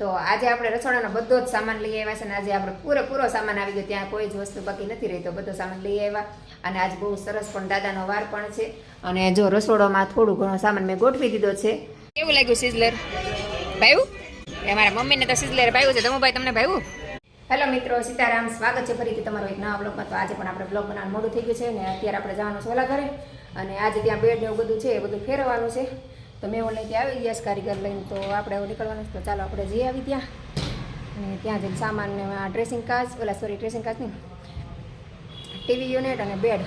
તો આજે આપણે રસોડાનો બધો જ સામાન લઈ આવ્યા છે અને આજે આપણે પૂરેપૂરો સામાન આવી ગયો ત્યાં કોઈ જ વસ્તુ બાકી નથી રહી. તો બધો સામાન લઈ આવ્યા અને આજ બહુ સરસ પણ દાદાનો વાર પણ છે. અને જો રસોડામાં થોડું ઘણો સામાન મેં ગોઠવી દીધો છે. કેવું લાગ્યું સિઝલર? ભાઈ એ મારા મમ્મીને તો સિઝલર ભાઈ છે. ભાઈ તમને ભાઈ હેલો મિત્રો સીતારામ સ્વાગત છે ફરીથી તમારો એક નવા બ્લોગમાં તો આજે પણ આપણે બ્લોગ બનાવવાનું મોડું થઈ ગયું છે અને અત્યારે આપણે જવાનું છે ઓલા ઘરે. અને આજે ત્યાં બેડ ને એવું બધું છે એ બધું ફેરવવાનું છે. તો મેં ઓલે ત્યાં આવી ગયા કારીગર લઈને, તો આપણે નીકળવાનું તો ચાલો આપણે જઈ આવી ત્યાં. અને ત્યાં જઈને સામાન ડ્રેસિંગ કાચ ઓલા સોરી ડ્રેસિંગ કાચ નહીં. ટીવી યુનિટ અને બેડ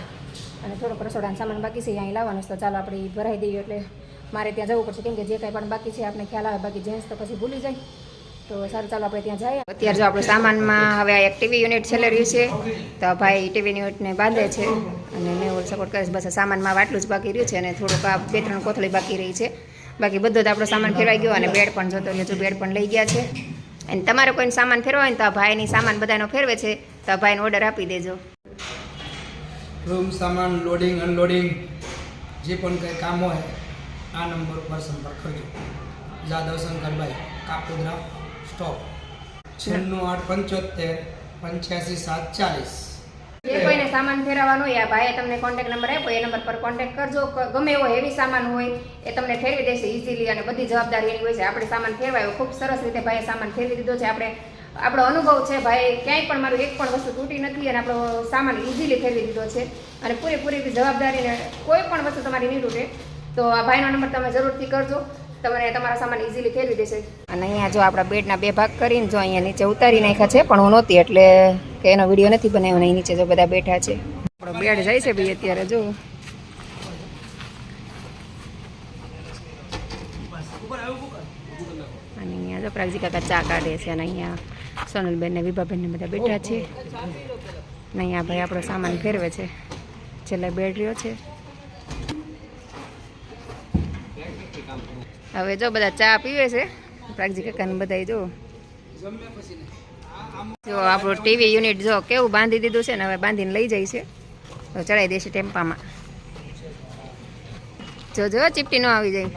અને થોડોક રસોડાનો સામાન બાકી છે અહીં લાવવાનું તો ચાલો આપણે ભરાઈ દઈએ એટલે મારે ત્યાં જવું પડશે. કેમ કે જે કાંઈ પણ બાકી છે આપણે ખ્યાલ આવે, બાકી જેન્ટ્સ તો પછી ભૂલી જાય. તો સારું, ચાલો આપણે ત્યાં જઈએ. અત્યારે જો આપણે સામાનમાં હવે આ એક ટીવી યુનિટ રહ્યું છે, તો ભાઈ ટીવી યુનિટને બાંધે છે અને મેં ઓલ સપોર્ટ કરે છે, બસ સામાનમાં આટલું જ બાકી રહ્યું છે અને થોડુંક આ બે ત્રણ કોથળી બાકી રહી છે. બાકી બધો જ આપણો સામાન ફેરવાઈ ગયો અને બેડ પણ જોતો રહ્યો બેડ પણ લઈ ગયા છે. અને તમારે કોઈને સામાન ફેરવા હોય ને તો ભાઈની સામાન બધાનો ફેરવે છે, તો ભાઈને ઓર્ડર આપી દેજો. રૂમ સામાન લોડિંગ અનલોડિંગ જે પણ કંઈ કામ હોય, આ નંબર પર સંપર્ક કરજો. જાદવ શંકરભાઈ કાપોદરા સ્ટોપ છન્નું આઠ પંચોતેર, પંચ્યાસી સાત ચાલીસ જે કોઈને સામાન ફેરવવાનો હોય, આ ભાઈએ તમને કોન્ટેક નંબર આપ્યો, એ નંબર પર કોન્ટેક્ટ કરજો. ગમે એવો હેવી સામાન હોય, એ તમને ફેરવી દેશે ઇઝીલી અને બધી જવાબદારી એની હોય છે. આપણે સામાન ફેરવાયો, ખૂબ સરસ રીતે ભાઈએ સામાન ફેરવી દીધો છે. આપણે આપણો અનુભવ છે ભાઈ ક્યાંય પણ મારું એક પણ વસ્તુ તૂટી નથી અને આપણો સામાન ઇઝીલી ફેરવી દીધો છે. અને પૂરેપૂરી જવાબદારીને કોઈ પણ વસ્તુ તમારી નહીં તૂટે. તો આ ભાઈનો નંબર તમે જરૂરથી કરજો. તમને તમારા સામાન ઇઝીલી ફેરવી દેશે. અને અહીંયા જો આપણા બેડના બે ભાગ કરીને જો અહીંયા નીચે ઉતારી નાખ્યા છે, પણ હું નહોતી, એટલે કે એનો વીડિયો નથી બનાવ્યો અહીં નીચે જો બધા બેઠા છે. આપણો બેડ જાય છે ભાઈ અત્યારે, જો. અને અહીંયા જો પ્રાગજી ચા કાઢે છે અને અહીંયા સોનલબેન ને વિભાબેન બધા બેઠા છે. અને અહીંયા ભાઈ આપણો સામાન ફેરવે છે. છેલ્લે બેડ રહ્યો છે. હવે જો બધા ચા પીવે છે. પ્રાગજી કાકાને બધા જો. જો આપણું ટીવી યુનિટ જો કેવું બાંધી દીધું છે ને હવે બાંધીને લઈ જાય છે. તો ચડાવી દેશે ટેમ્પામાં. જો જો, ચીપટી ન આવી જાય.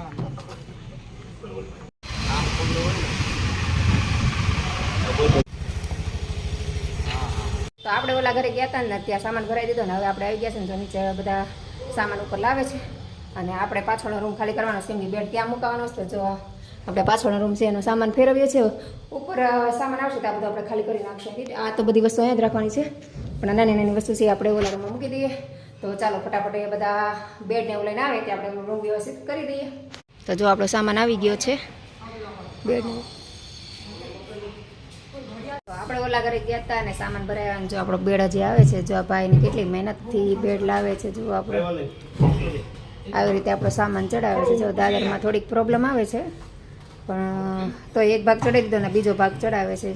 તો આપણે ઓલા ઘરે ગયા હતા ને, ત્યાં સામાન ભરાઈ દીધો ને હવે આપણે આવી ગયા છે ને તો નીચે બધા સામાન ઉપર લાવે છે. અને આપણે પાછળનો રૂમ ખાલી કરવાનો છે, એમની બેડ ત્યાં મૂકવાનો છે. જો આપણે પાછળનો રૂમ છે, એનો સામાન ફેરવીએ છીએ. ઉપર સામાન આવશે તો આ બધું આપણે ખાલી કરી નાખશું. આ તો બધી વસ્તુ અહીંયા જ રાખવાની છે. પણ નાની નાની વસ્તુ છે આપણે ઓલા રૂમમાં મૂકી દઈએ. તો ચાલો, ફટાફટ એ બધા બેડ ને એવું લઈને આવે, ત્યાં આપણે રૂમ વ્યવસ્થિત કરી દઈએ. તો જો આપણો સામાન આવી ગયો છે. બેડનો. આપણે ઓલા ઘરે ગયા હતા અને સામાન ભરાયા. જો આપણો બેડ હજી આવે છે, જો આ ભાઈની કેટલી મહેનતથી બેડ લાવે છે, જો આપણો આવી રીતે આપણો સામાન ચડાવે છે. જો દાદરમાં થોડીક પ્રોબ્લેમ આવે છે પણ તો એક ભાગ ચડાવી દીધો ને બીજો ભાગ ચડાવે છે.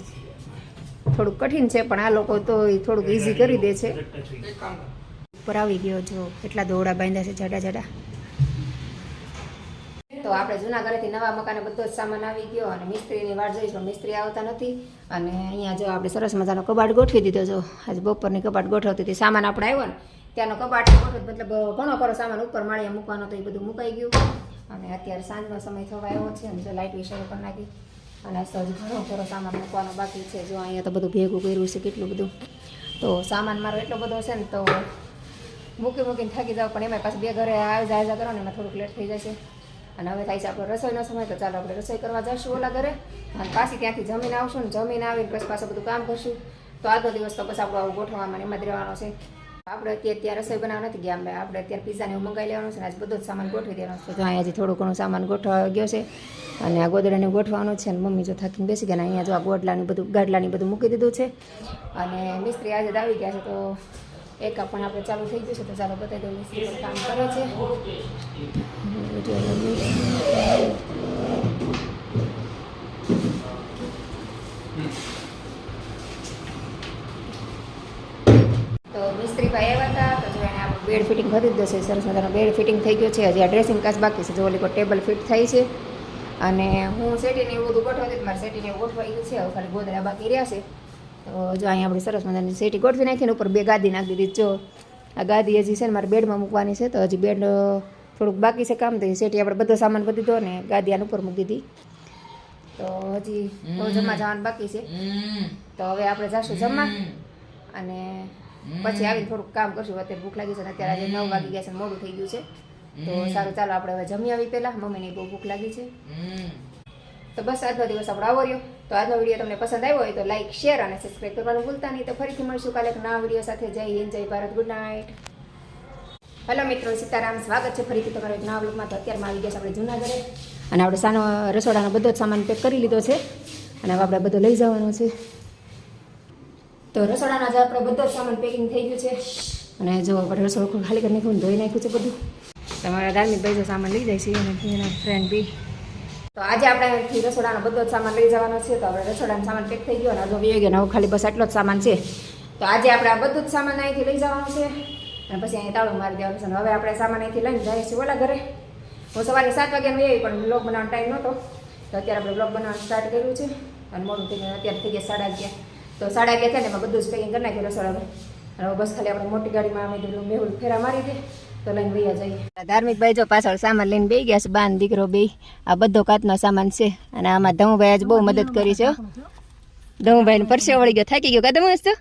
થોડુંક કઠિન છે પણ આ લોકો તો થોડુંક ઇઝી કરી દે છે. ઉપર આવી ગયો જો એટલા દોડા બાંધ્યા છે જાડા જાડા. તો આપણે જૂના ઘરેથી નવા મકાને બધો જ સામાન આવી ગયો અને મિસ્ત્રીની વાટ જોઈશ મિસ્ત્રી આવતા નથી. અને અહીંયા જો આપણે સરસ મજાનો કબાટ ગોઠવી દીધો જો. આજે બપોરની કબાટ ગોઠવતી હતી સામાન આપણે આવ્યો ને. ત્યાંનો કબાટ મતલબ ઘણો ખરો સામાન ઉપર માળીએ મૂકવાનો તો એ બધું મુકાઈ ગયું. અને અત્યારે સાંજનો સમય થવા આવ્યો છે, અને જો લાઇટ વિશે પણ નાખી. અને હજી ઘણો ખરો સામાન મૂકવાનો બાકી છે. જો અહીંયા તો બધું ભેગું કર્યું છે, કેટલું બધું. તો સામાન મારો એટલો બધો છે ને, તો મૂકી મૂકીને થાકી જાવ પણ એમાં પાછું બે ઘરે આવી જાય કરો ને, એમાં થોડુંક લેટ થઈ જશે. અને હવે થાય છે આપણો રસોઈનો સમય, તો ચાલો આપણે રસોઈ કરવા જઈશું ઓલા ઘરે. અને પાછી ત્યાંથી જમીન આવશું ને, જમીન આવીને પછી પાછું બધું કામ કરશું. તો આજનો દિવસ તો બસ આપણો આવું ગોઠવવામાં એમાં જ રહેવાનો છે. આપણે અત્યારે ત્યાં રસોઈ બનાવવા નથી ગયા. અમે આપણે અત્યારે પીઝાને એવું મંગાવી લેવાનું છે ને, આજ બધો જ સામાન ગોઠવી દેવાનો છે. તો અહીંયા હજી થોડું ઘણું સામાન ગોઠવા ગયો છે અને આ ગોદડાને ગોઠવાનું છે અને મમ્મી જો થાકીને બેસી ગયા અહીંયા જો આ ગોડલાની બધું, ગાડલાની બધું મૂકી દીધું છે. અને મિસ્ત્રી આજે આવી ગયા છે, તો એક પણ આપણે ચાલુ થઈ ગયું છે, તો ચાલો બતાવી દઉં મિસ્ત્રી કામ કરે છે. બેડ ફિટિંગ કરી દીધો છે સરસ મજાનો બેડ ફિટિંગ થઈ ગયો છે. હજી આ ડ્રેસિંગ કાચ બાકી છે. જો ઓલી ટેબલ ફિટ થઈ છે. અને હું સેટીને એવું બધું ગોઠવતી મારે સેટીને ગોઠવાઈ ગયું છે. હવે ખાલી ગોદરા બાકી રહ્યા છે. તો જો અહીંયા આપણે સરસ મજાની સેટી ગોઠવી નાખીને ઉપર બે ગાદી નાખી દીધી. જો આ ગાદી હજી છે ને મારે બેડમાં મૂકવાની છે. તો હજી બેડ થોડુંક બાકી છે કામ. તો સેટી આપણે બધો સામાન બધી દીધો ને ગાદી આને ઉપર મૂકી દીધી. તો હજી જમવા જવાનું બાકી છે. તો હવે આપણે જાશું જમવા. અને પછી આવીને થોડુંક કામ કરશું અત્યારે ભૂખ લાગી છે ને અત્યારે આજે નવ વાગી ગયા છે મોડું થઈ ગયું છે. તો સારું ચાલો આપણે હવે જમી આવી પહેલા. મમ્મીને બહુ ભૂખ લાગી છે. તો બસ આજનો દિવસ આપણો આવો રહ્યો. તો આજનો વીડિયો તમને પસંદ આવ્યો હોય તો લાઈક શેર અને સબસ્ક્રાઈબ કરવાનું ભૂલતા નહીં. તો ફરીથી મળશું કાલે એક નવા વીડિયો સાથે. જય હિન્દ જય ભારત ગુડ નાઇટ. હેલો મિત્રો સીતારામ સ્વાગત છે ફરીથી તમારા એક નવા બ્લોગમાં તો અત્યારમાં આવી ગયા છે આપણે જૂનાગઢે. અને આપણે સાનો રસોડાનો બધો જ સામાન પેક કરી લીધો છે. અને હવે આપણે બધો લઈ જવાનો છે. તો રસોડાના જે આપણે બધો સામાન પેકિંગ થઈ ગયું છે. અને જો આપણે રસોડું ખાલી કરી નાખ્યું ધોઈ નાખ્યું છે બધું. તમારા ધાર્મિક ભાઈ જો સામાન લઈ જાય છે, અને એના ફ્રેન્ડ બી. તો આજે આપણે અહીંથી રસોડાનો બધો જ સામાન લઈ જવાનો છે, તો આપણે રસોડાનો સામાન પેક થઈ ગયો, અને હજુ વી ગયો ખાલી બસ આટલો જ સામાન છે. તો આજે આપણે આ બધું જ સામાન અહીંથી લઈ જવાનું છે, અને પછી અહીં તાળું મારી દેવાનું છે હવે આપણે સામાન અહીંથી લઈને જઈએ છીએ ઓલા ઘરે. હું સવારે સાત વાગ્યાનું એવી પણ બ્લોગ બનાવવાનો ટાઈમ નહોતો. તો અત્યારે આપણે બ્લોગ બનાવવાનું સ્ટાર્ટ કર્યું છે, અને મોડું થઈ ગયું, અત્યારે થઈ ગયા સાડા અગિયાર. તો સાડા અગિયાર થયા ને એમાં બધું જ પેકિંગ કરી નાખ્યું રસોડામાં અને બસ ખાલી આપણે મોટી ગાડીમાં અમે પેલું મેહુલ ફેરા મારી દે તો લઈને વૈયા જઈએ. ધાર્મિક ભાઈ જો પાછળ સામાન લઈને બે ગયા છે બાન દીકરો બે આ બધો કાચનો સામાન છે અને આમાં ધમુભાઈ આજે બહુ મદદ કરી છે ધમુભાઈ ધમુભાઈને પરસે વળી ગયો થાકી ગયો કાદમ હસ્તો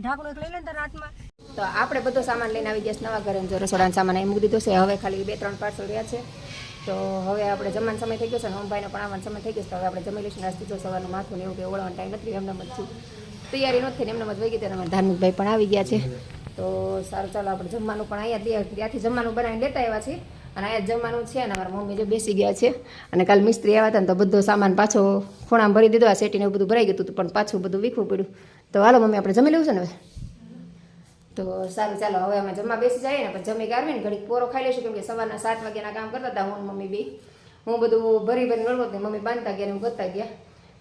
ઢાંકણું એક લઈ લે ને તારા હાથમાં. તો આપણે બધો સામાન લઈને આવી ગયા છે નવા ઘરે જો રસોડાનો સામાન એ મૂકી દીધો છે હવે ખાલી બે ત્રણ પાર્સલ રહ્યા છે. તો હવે આપણે જમવાનો સમય થઈ ગયો છે ને ઓમભાઈનો પણ આવવાનો સમય થઈ ગયો છે. હવે આપણે જમી લઈશું, નાસ્તી જો સવારનું માથું ને એવું કે ઓળવાનો ટાઈમ નથી એમને જ તૈયારી નથી થઈને એમને મત વહી ગઈ ત્યારે અમારા ધાર્મિકભાઈ પણ આવી ગયા છે. તો સારું, ચાલો આપણે જમવાનું પણ અહીંયા ત્યાંથી જમવાનું બનાવીને લેતા આવ્યા છીએ. અને અહીંયા જમવાનું છે અને મારા મમ્મી જો બેસી ગયા છે. અને કાલ મિસ્ત્રી આવ્યા હતા ને તો બધો સામાન પાછો ખૂણામાં ભરી દીધો, આ સેટીને એવું બધું ભરાઈ ગયું હતું, પણ પાછું બધું વીખવું પડ્યું. તો હાલો મમ્મી, આપણે જમી લેવું છે ને હવે? તો સારું, ચાલો, હવે અમે જમવા બેસી જઈએ ને પણ જમી કાઢવી ને, ઘડીક પોરો ખાઈ લઈશું, કેમ કે સવારના સાત વાગ્યાના કામ કરતા હતા હું મમ્મી બી. હું બધું ભરી ભરી નળવો ને, મમ્મી બાંધતા ગયા હું કરતા ગયા.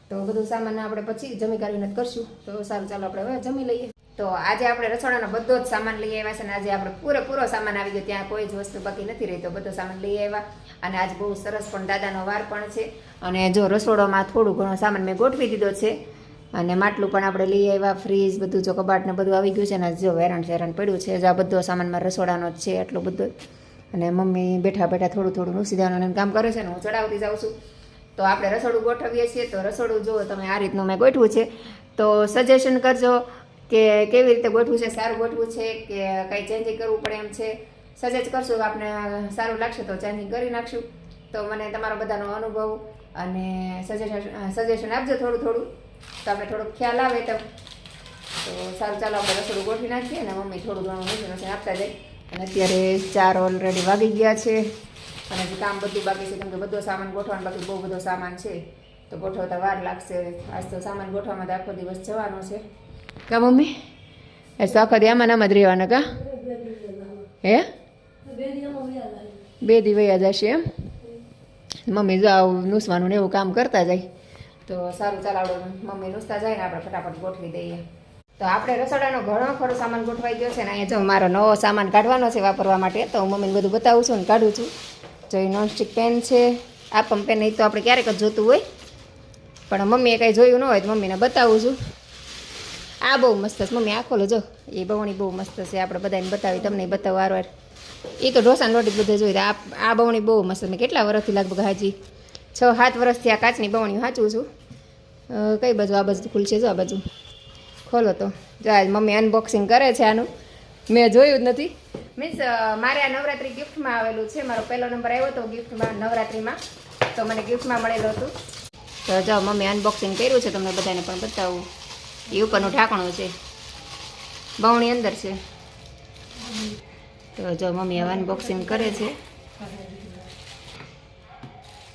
તો બધું સામાન આપણે પછી જમી કાઢવીને જ કરશું. તો સારું, ચાલો, આપણે હવે જમી લઈએ. તો આજે આપણે રસોડાનો બધો જ સામાન લઈ આવ્યા છે અને આજે આપણે પૂરેપૂરો સામાન આવી ગયો, ત્યાં કોઈ જ વસ્તુ બાકી નથી રહી, તો બધો સામાન લઈ આવ્યા. અને આજ બહુ સરસ પણ દાદાનો વાર પણ છે. અને જો રસોડામાં થોડું ઘણો સામાન મેં ગોઠવી દીધો છે અને માટલું પણ આપણે લઈ આવ્યા ફ્રીજ બધું જો કબાટને બધું આવી ગયું છે ને જો વેરાણ શેરાણ પડ્યું છે, જો આ બધો સામાનમાં રસોડાનો જ છે એટલો બધો. અને મમ્મી બેઠા બેઠા થોડું થોડું નુસી દેવાનું કામ કરે છે ને હું ચડાવતી જાઉં છું. તો આપણે રસોડું ગોઠવીએ છીએ. તો રસોડું જુઓ તમે આ રીતનું મેં ગોઠવું છે. તો સજેશન કરજો કે કેવી રીતે ગોઠવું છે, સારું ગોઠવું છે કે કંઈ ચેન્જિંગ કરવું પડે એમ છે. સજેસ્ટ કરશું, આપને સારું લાગશે તો ચેન્જિંગ કરી નાખશું. તો મને તમારો બધાનો અનુભવ અને સજેશન સજેશન આપજો થોડું થોડું. તો આપણે થોડોક ખ્યાલ આવે તો તો સારું, ચાલો આપણે રસોડું ગોઠવી નાખીએ અને મમ્મી થોડું ઘણું નીચે આપતા જાય. અને અત્યારે ચાર ઓલરેડી વાગી ગયા છે. અને હજી કામ બધું બાકી છે, કેમ બધો સામાન ગોઠવાનો બાકી બહુ બધો સામાન છે. તો ગોઠવતા વાર લાગશે. આજ તો સામાન ગોઠવામાં તો આખો દિવસ જવાનો છે. કા મમ્મી? એ તો આખો દી આમાં આમ જ રહેવાના કા? હે? બે દી વયા જશે એમ? મમ્મી જો આવું નૂસવાનું ને એવું કામ કરતા જાય. તો સારું ચાલ આવડે મમ્મી નુસતા જાય ને આપણે ફટાફટ ગોઠવી દઈએ. તો આપણે રસોડાનો ઘણો ખરો સામાન ગોઠવાઈ ગયો છે ને અહીંયા જો મારો નવો સામાન કાઢવાનો છે વાપરવા માટે, તો હું મમ્મીને બધું બતાવું છું ને કાઢું છું. જો એ નોનસ્ટિક પેન છે આ પણ પેન એ તો આપણે ક્યારેક જ જોતું હોય. પણ મમ્મીએ કાંઈ જોયું ન હોય તો મમ્મીને બતાવું છું. આ બહુ મસ્ત છે. મમ્મી, આ ખોલો જો. એ બવણી બહુ મસ્ત છે. આપણે બધાને બતાવી, તમને બતાવો વાર વાર. એ તો ઢોસાને રોટી બધે જોઈ આ આ બવણી બહુ મસ્ત મેં કેટલા વર્ષથી લગભગ હાજી છ સાત વર્ષથી આ કાચની બવણી વાંચું છું. કઈ બાજુ? આ બાજુ ખુલશે જો આ બાજુ. ખોલો તો. જો આજ મમ્મી અનબોક્સિંગ કરે છે આનું. મેં જોયું જ નથી. મીન્સ મારે આ નવરાત્રી ગિફ્ટમાં આવેલું છે. મારો પહેલો નંબર આવ્યો હતો ગિફ્ટમાં નવરાત્રિમાં. તો મને ગિફ્ટમાં મળેલું હતું. તો જો મમ્મી અનબોક્સિંગ કર્યું છે. તમને બધાને પણ બતાવું. એ ઉપરનું ઢાંકણું છે. બવણી અંદર છે. તો જો મમ્મી હવે અનબોક્સિંગ કરે છે.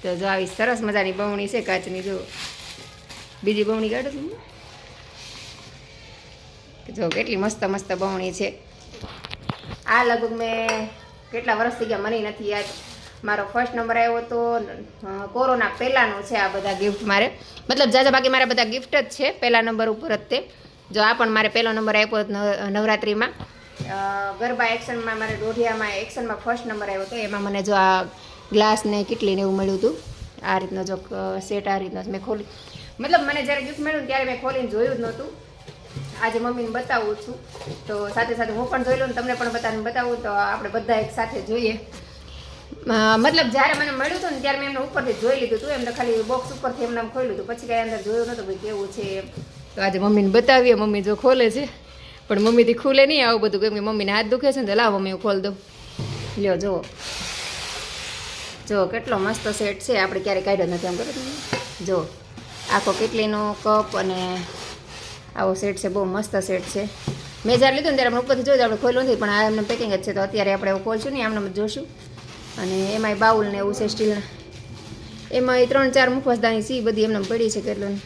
તો જો આવી સરસ મજાની બવણી છે કાચની, જો. બીજી બમણી કાઢો તમે. જો કેટલી મસ્ત મસ્ત બમણી છે. આ લગભગ મેં કેટલા વર્ષ થઈ ગયા મને નથી યાદ. મારો ફર્સ્ટ નંબર આવ્યો તો કોરોના પહેલાંનો છે આ બધા ગિફ્ટ મારે. મતલબ જાજા બાકી મારા બધા ગિફ્ટ જ છે, પહેલા નંબર ઉપર જ તે. જો આ પણ મારે પહેલો નંબર આપ્યો નવરાત્રિમાં. ગરબા એક્શનમાં મારે દોઢિયામાં એક્શનમાં ફર્સ્ટ નંબર આવ્યો હતો એમાં મને જો આ ગ્લાસ ને કેટલી ને એવું મળ્યું હતું. આ રીતનો જો સેટ આ રીતનો મેં ખોલી મતલબ મને જ્યારે ગિફ્ટ મળ્યું ત્યારે મેં ખોલીને જોયું જ નહોતું. આજે મમ્મીને બતાવું છું. તો સાથે સાથે હું પણ જોઈ લઉં તમને પણ બતાવીને બતાવું. તો આપણે બધા એક સાથે જોઈએ. મતલબ જ્યારે મને મળ્યું હતું ને ત્યારે મેં એમને ઉપરથી જોઈ લીધું હતું એમને ખાલી બોક્સ ઉપરથી એમને ખોલ્યું હતું પછી કાંઈ અંદર જોયું નહોતું. ભાઈ, કેવું છે એમ. તો આજે મમ્મીને બતાવીએ. મમ્મી જો ખોલે છે. પણ મમ્મીથી ખુલે નહીં આવું બધું. કેમ કે મમ્મીને હાથ દુખે છે ને તો લાવો, મમ્મી ખોલ દઉં. લ્યો, જુઓ. જો કેટલો મસ્ત સેટ છે. આપણે ક્યારેય કાઢ્યો નથી. આમ કરો જો આખો કેટલીનો કપ અને આવો સેટ છે, બહુ મસ્ત સેટ છે. મેં જ્યારે લીધું ને ત્યારે આપણે ઉપરથી જોયું આપણે ખોલ્યું નથી, પણ આ એમને પેકિંગ જ છે તો અત્યારે આપણે એવું ખોલશું નહીં આમને જોશું. અને એમાંય બાઉલ ને એવું છે સ્ટીલના એમાં ત્રણ ચાર મુખવાસદાની સી બધી એમને પડી છે કેટલું.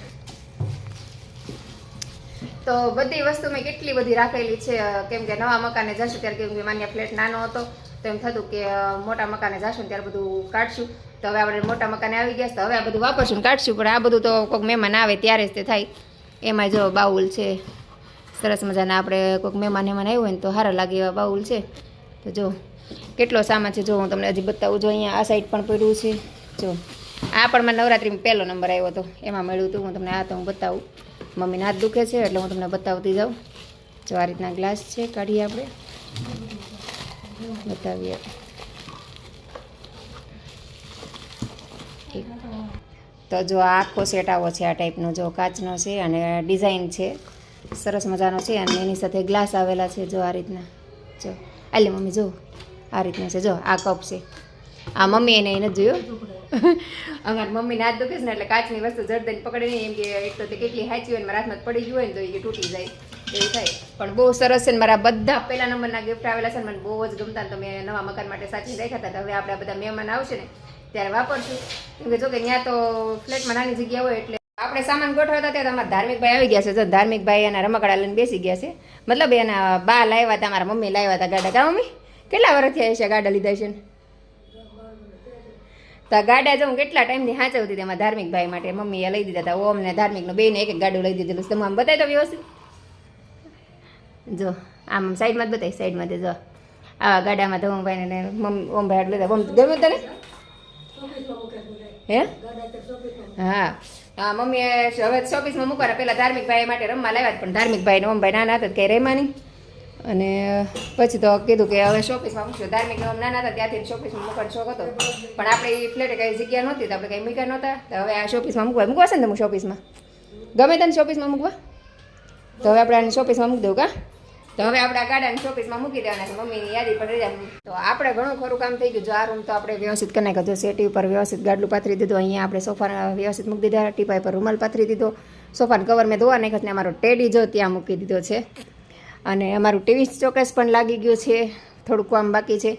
તો બધી વસ્તુ મેં કેટલી બધી રાખેલી છે કેમ કે નવા મકાને જશું ત્યારે કેમ કે માન્ય ફ્લેટ નાનો હતો, તો એમ થતું કે મોટા મકાને જશું ને ત્યારે બધું કાઢશું. તો હવે આપણે મોટા મકાને આવી ગયા તો હવે આ બધું વાપરશું કાઢશું. પણ આ બધું તો કોઈક મહેમાન આવે ત્યારે જ તે થાય. એમાં જો બાઉલ છે. સરસ મજાના આપણે કોઈક મહેમાન મહેમાન આવ્યું હોય ને તો સારા લાગે એવા બાઉલ છે. તો જો, કેટલો સામાન છે જો હું તમને હજી બતાવું. જો અહીંયા આ સાઈડ પણ પડ્યું છે. જો, આ પણ મને નવરાત્રીમાં પહેલો નંબર આવ્યો હતો. એમાં મળ્યું હતું. હું તમને આ તો હું બતાવું. મમ્મીને હાથ દુખે છે એટલે હું તમને બતાવતી જાઉં. જો આ રીતના ગ્લાસ છે, કાઢીએ આપણે. બતાવીએ. તો જો આખો સેટ આવો છે, આ ટાઈપનો જો કાચનો છે અને ડિઝાઇન છે. સરસ મજાનો છે અને એની સાથે ગ્લાસ આવેલા છે જો આ રીતના. જો, આલે મમ્મી જો, આ રીતના છે. જો, આ કપ છે. આ મમ્મી એને એને જોયું? અમારી મમ્મીને હાથ દુખે છે ને એટલે કાચની વસ્તુ જડદઈને પકડે નહીં. એમ કે એક તો તે કેટલી હાચી હોય મારા હાથમાં પડી ગયું હોય ને તો એ તૂટી જાય. એવું થાય. પણ બહુ સરસ છે ને મારા બધા પહેલા નંબરના ગિફ્ટ આવેલા છે ને મને બહુ જ ગમતા તો મેં નવા મકાન માટે સાચી રાખ્યા હતા. હવે આપણા બધા મહેમાન આવશે ને ત્યારે વાપરશું. કેમ કે જો કે ત્યાં તો ફ્લેટમાં નાની જગ્યા હોય એટલે આપણે સામાન ગોઠવતા ત્યાં તમારા ધાર્મિક ભાઈ આવી ગયા છે. જો ધાર્મિક ભાઈ એના રમકડા લઈને બેસી ગયા છે. મતલબ એના બા લાવ્યા હતા, મારા મમ્મી લાવ્યા હતા ગાડા. કા મમ્મી? કેટલા વર્ષ થયા છે ગાડા લીધા છે ને? તો ગાડા જો હું કેટલા ટાઈમથી સાચવતી હતી એમાં ધાર્મિક ભાઈ માટે. મમ્મીએ લઈ દીધા હતા. ઓમ ને ધાર્મિકનો બેને એક એક ગાડું લઈ દીધેલું તમે આમ બતાવી દો વ્યવસ્થિત? જો, આમ સાઈડમાં જ બતાવી સાઈડમાં જ. આવા ગાડામાં ધમભાઈને ને મમ્મી ઓમભાઈ આટલું લીધા ગમ્યું તને? હે? હા? હા. મમ્મીએ હવે શોપીસમાં મૂકવાના પહેલાં ધાર્મિક ભાઈ માટે રમવા લાવ્યા પણ ધાર્મિક ભાઈ ઓમભાઈ નાના હતા ક્યાંય નહીં. અને પછી તો કીધું કે હવે શોપીસમાં મૂકશું. ધાર્મિક ઓમ નાના હતા ત્યાંથી શોપીસમાં મૂકવાનો શોખ હતો. પણ આપણે એ ફ્લેટે કઈ જગ્યા નહોતી, તો આપણે કંઈ મૂક્યા નહોતા. તો હવે આ શોપીસમાં મૂકવા. મૂકવાશે ને તમે શોપીસમાં? ગમે તને શોપીસમાં મૂકવા? તો હવે આપણે આને શોપીસમાં મૂકી દઉં, કા? તો હવે આપણે ગાડાને શોપીસમાં મૂકી દેવાના છે. મમ્મીની યાદી રહી જાય તો આપણે ઘણું ખરું કામ થઈ ગયું. જો આ રૂમ તો આપણે વ્યવસ્થિત કરી નાખ્યો. સેટી ઉપર વ્યવસ્થિત ગાડલું પાથરી દીધું. અહીંયા આપણે સોફા વ્યવસ્થિત મૂકી દીધા. ટીપાઈ પર રૂમાલ પાથરી દીધો. સોફાને કવર મેં ધોવા નાખ્યો ને અમારો ટેડી જો ત્યાં મૂકી દીધો છે. અને અમારું ટીવી ચોક્કસ પણ લાગી ગયું છે. થોડુંક કામ બાકી છે.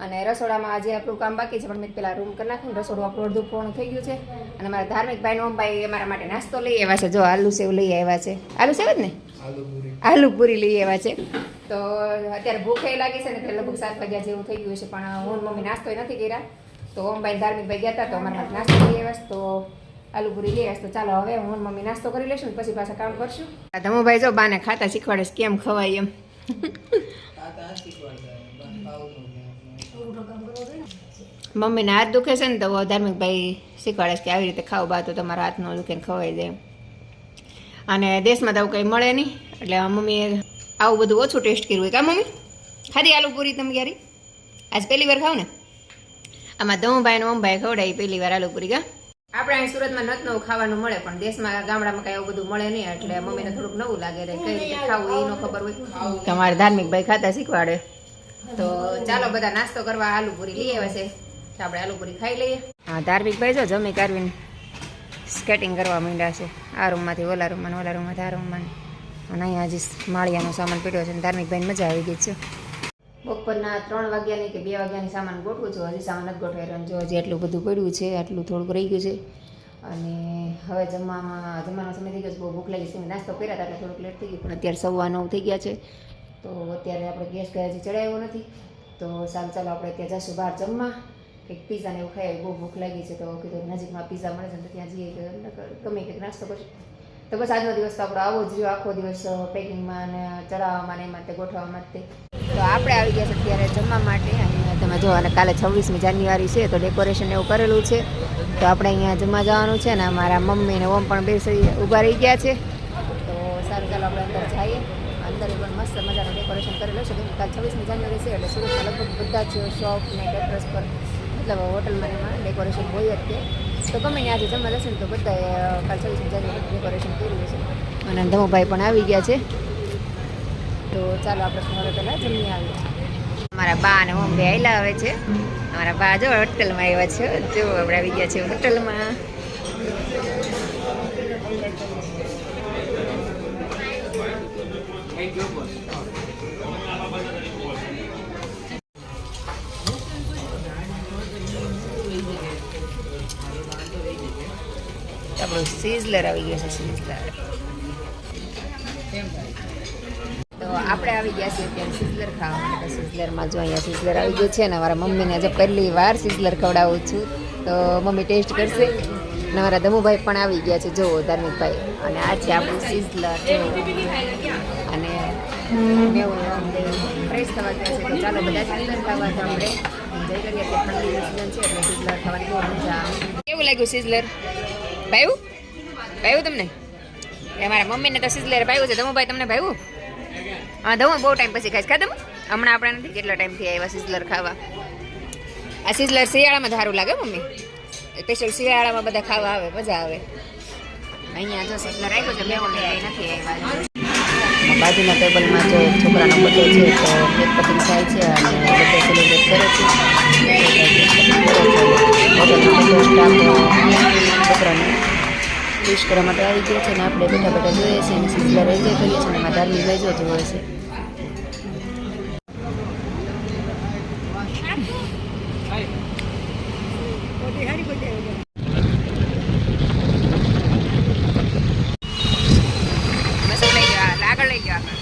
અને રસોડામાં આજે આપણું કામ બાકી છે પણ મેં પેલા રૂમ કરી નાખ્યું રસોડું આપણું અડધું પૂર્ણ થઈ ગયું છે. અને મારા ધાર્મિક ભાઈ અંબાઈ અમારા માટે નાસ્તો લઈ આવ્યા છે. જો આલુ સેવ લઈ આવ્યા છે. આલુ સેવ જ ને? આલુ પૂરી. લઈ આવ્યા છે. તો અત્યારે ભૂખે લાગી છે ને એટલે લગભગ સાત વાગ્યા જેવું થઈ ગયું છે પણ હું મમ્મી નાસ્તો નથી કર્યા. તો ઓમભાઈ ધાર્મિક ભાઈ ગયા હતા તો અમારા માટે નાસ્તો લઈ આવ્યા તો આલુ પૂરી લઈ આવ્યા તો ચાલો હવે હું મમ્મી નાસ્તો કરી લઈશું પછી પાછા કામ કરશું. ધમુભાઈ જો બાને ખાતા શીખવાડે કેમ ખવાય એમ. મમ્મીને હાથ દુખે છે ને તો ધાર્મિક ભાઈ શીખવાડે છે કે આવી રીતે ખાવ બા તો તમારા હાથનું દુખે ખવાઈ જાય અને દેશમાં તો આવું કંઈ મળે નહીં. એટલે મમ્મીએ આવું બધું ઓછું ટેસ્ટ કર્યું કા મમ્મી? ખાધી આલુ પૂરી તમે ક્યારે? આજ પહેલી વાર ખાવ ને આમાં દમભાઈ ને ઓમભાઈ ખવડાવી પહેલી વાર આલુ પૂરી કા? આપણે અહીં સુરતમાં નત નવું ખાવાનું મળે પણ દેશમાં ગામડામાં કાંઈ એવું બધું મળે નહીં એટલે મમ્મીને થોડુંક નવું લાગે રે. કઈ રીતે ખાવું એનો ખબર હોય. તમારે ધાર્મિક ભાઈ ખાતા શીખવાડે. તો ચાલો બધા નાસ્તો કરવા આલુ પૂરી લઈ આવ્યા છે. આપણે આલુ પૂરી ખાઈ લઈએ. હા, ધાર્મિક ભાઈ જો જમી કારવીને સ્કેટિંગ કરવા માંડ્યા છે. આ રૂમમાંથી, ઓલા રૂમમાં ઓલા રૂમમાંથી આ રૂમમાં અને અહીંયા હજી માળિયાનો સામાન પડ્યો છે અને ધાર્મિક ભાઈને મજા આવી ગઈ છે. બપોરના ત્રણ વાગ્યાની કે બે વાગ્યાની સામાન ગોઠવું છું. હજી સામાન જ અને જો હજી એટલું બધું પડ્યું છે આટલું થોડુંક રહી ગયું છે. અને હવે જમવામાં, જમવાનો સમય થઈ ગયો છે, બહુ ભૂખ લાગી છે. નાસ્તો કર્યા હતા થોડુંક લેટ થઈ ગયું. પણ અત્યારે સવા નવ થઈ ગયા છે. તો અત્યારે આપણે ગેસ ગયા હજી ચડાવ્યો નથી. તો સારું, ચાલો આપણે ત્યાં જશું બહાર જમવા. કંઈક પીઝા ને એવું ખાઈ બહુ ભૂખ લાગી છે તો કીધું નજીકમાં પીઝા મળે છે તો ત્યાં જઈએ. કે ગમે કંઈક નાસ્તો કરશું તો બસ આજનો દિવસ તો આપણો આવો જ રહ્યો, આખો દિવસ પેકિંગમાં અને ચડાવવામાં ને એમાં તે ગોઠવવામાં તે. તો આપણે આવી ગયા છે અત્યારે જમવા માટે. અહીંયા તમે જો અને કાલે છવ્વીસમી જાન્યુઆરી છે, તો ડેકોરેશન એવું કરેલું છે. તો આપણે અહીંયા જમવા જવાનું છે ને મારા મમ્મી ને ઓમ પણ બેસી ઊભા રહી ગયા છે. તો સારું, ચાલો આપણે અંદર જઈએ. અંદર પણ મસ્ત મજાનું ડેકોરેશન કરેલું છે. કે કાલે છવ્વીસમી જાન્યુઆરી છે એટલે સુરતમાં લગભગ બધા જ શોપ ને કેટરસ પર મતલબ હોટલમાં એમાં ડેકોરેશન હોય જ તે. ગમે આજે જમવા જશે ને તો બધા પાછળ ડેકોરેશન કર્યું હશે. અને ધમુભાઈ પણ આવી ગયા છે. તો ચાલો આપણે સવારે પહેલાં જમી આવીએ. અમારા બા અને મમ્મી આવેલા આવે છે. અમારા બા જો હોટલમાં આવ્યા છે. જો આપણે આવી ગયા છે હોટલમાં. સિઝલર આવી ગયો છે સિઝલર તો આપણે આવી ગયા છીએ અત્યારે સિઝલર ખાવા. માટે સિઝલરમાં જો અહીંયા સિઝલર આવી ગયું છે અને મારા મમ્મીને આજે પહેલી વાર સિઝલર ખવડાવું છું. તો મમ્મી ટેસ્ટ કરશે. અને મારા દમુભાઈ પણ આવી ગયા છે. જુઓ ધાર્મિકભાઈ અને આ છે આપણું સિઝલર. અને ફ્રેશ ચાલો બધા કેવું લાગ્યું સિઝલર? ભાઈવું ભાઈવું તમને એ મારા મમ્મીને તો સિઝલેર ભાવ્યું છે દમુભાઈ તમને ભાવ્યું હા દમુ બહુ ટાઈમ પછી ખાઈશ ખાધું હમણાં આપણે નથી કેટલા ટાઈમથી આવ્યા સિઝલર ખાવા આ સિઝલર શિયાળામાં સારું લાગે મમ્મી સ્પેશિયલ શિયાળામાં બધા ખાવા આવે મજા આવે અહીંયા જો સિઝલર આવ્યું છે મેં નથી આવ્યા બાજુના ટેબલમાં જો છોકરાનો બધો છે તો કેક કટિંગ થાય છે અને બર્થડે સેલિબ્રેટ કરે છે બધો છોકરાને વિશ કરવા માટે આવી ગયો છે અને આપણે બેઠા બેઠા જોઈએ છીએ અને સિઝલર એન્જોય કરીએ છીએ અને ધાર્મિક વેજો જોવે છે. બસ લઈ ગયો હાલ, આગળ લઈ ગયો આગળ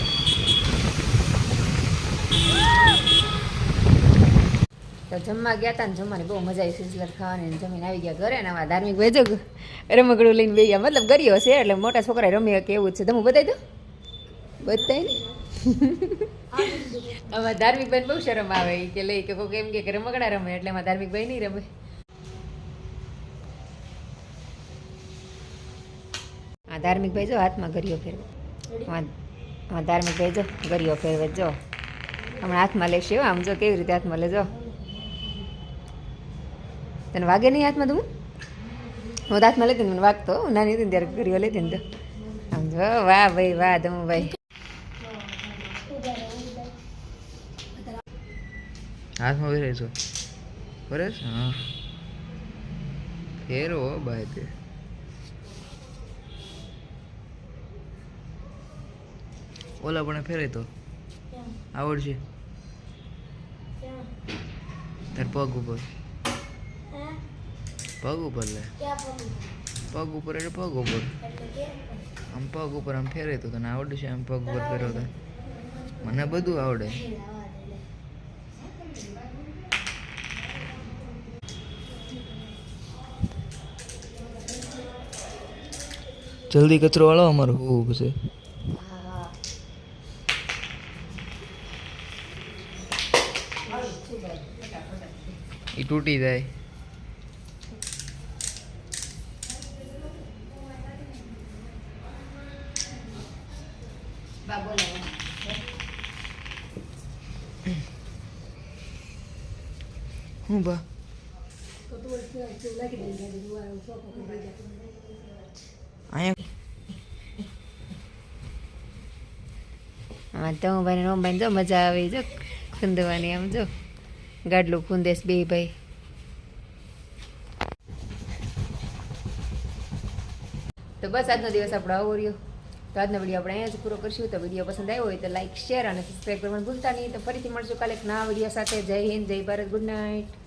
તો જમવા ગયા હતા ને જમવાની બહુ મજા આવી સિઝલર ખાવાની જમીને આવી ગયા ઘરે ને આમાં ધાર્મિક વેજો રમકડું લઈને બે ગયા. મતલબ ગરીઓ છે એટલે મોટા છોકરા રમી શકે એવું છે. તમે બતાવી દો. બતાવી આમાં ધાર્મિક ભાઈ બહુ શરમ આવે કે લઈ કે કોઈ એમ કે રમકડા રમે એટલે એમાં ધાર્મિક ભાઈ નહીં રમે. આ ધાર્મિક ભાઈ જો હાથમાં ગરિયો ફેરવે. આમાં ધાર્મિક ભાઈ જો ગરિયો ફેરવે જો. હમણાં હાથમાં લેશે આમ જો કેવી રીતે હાથમાં લેજો. તને વાગે નહીં હાથમાં તું? હું તો હાથમાં લેતી મને વાગતો. હું નાની હતી ને ત્યારે ગરિયો લેતી ને તો. આમ જો વાહ ભાઈ વાહ તમે ભાઈ. હાથમાં પહેરે છો? બરાબર હા. ફેરો હો બાય તે. ઓલા પણ ફેરે તો? આવડશે? તાર પગ ઉપર. પગ ઉપર લે. પગ ઉપર? એટલે પગ ઉપર. આમ પગ ઉપર આમ ફેરે તો તને આવડશે આમ પગ ઉપર ફેરવતા મને બધું આવડે. જલ્દી કચરો વાળો અમારો હોવું પછી. એ તૂટી જાય. હું બા હા તો હું ભાઈ રોમ જો મજા આવી જો ખૂંદવાની આમ જો ગાડલું ખૂંદેશ બે ભાઈ તો બસ આજનો દિવસ આપણો આવો રહ્યો તો આજનો વીડિયો આપણે અહીંયા જ પૂરો કરશું. તો વીડિયો પસંદ આવ્યો હોય તો લાઇક શેર અને સબસ્ક્રાઈબ કરવાનું ભૂલતા નહીં. તો ફરીથી મળશું કાલે નવા વીડિયો સાથે. જય હિન્દ, જય ભારત ગુડ નાઇટ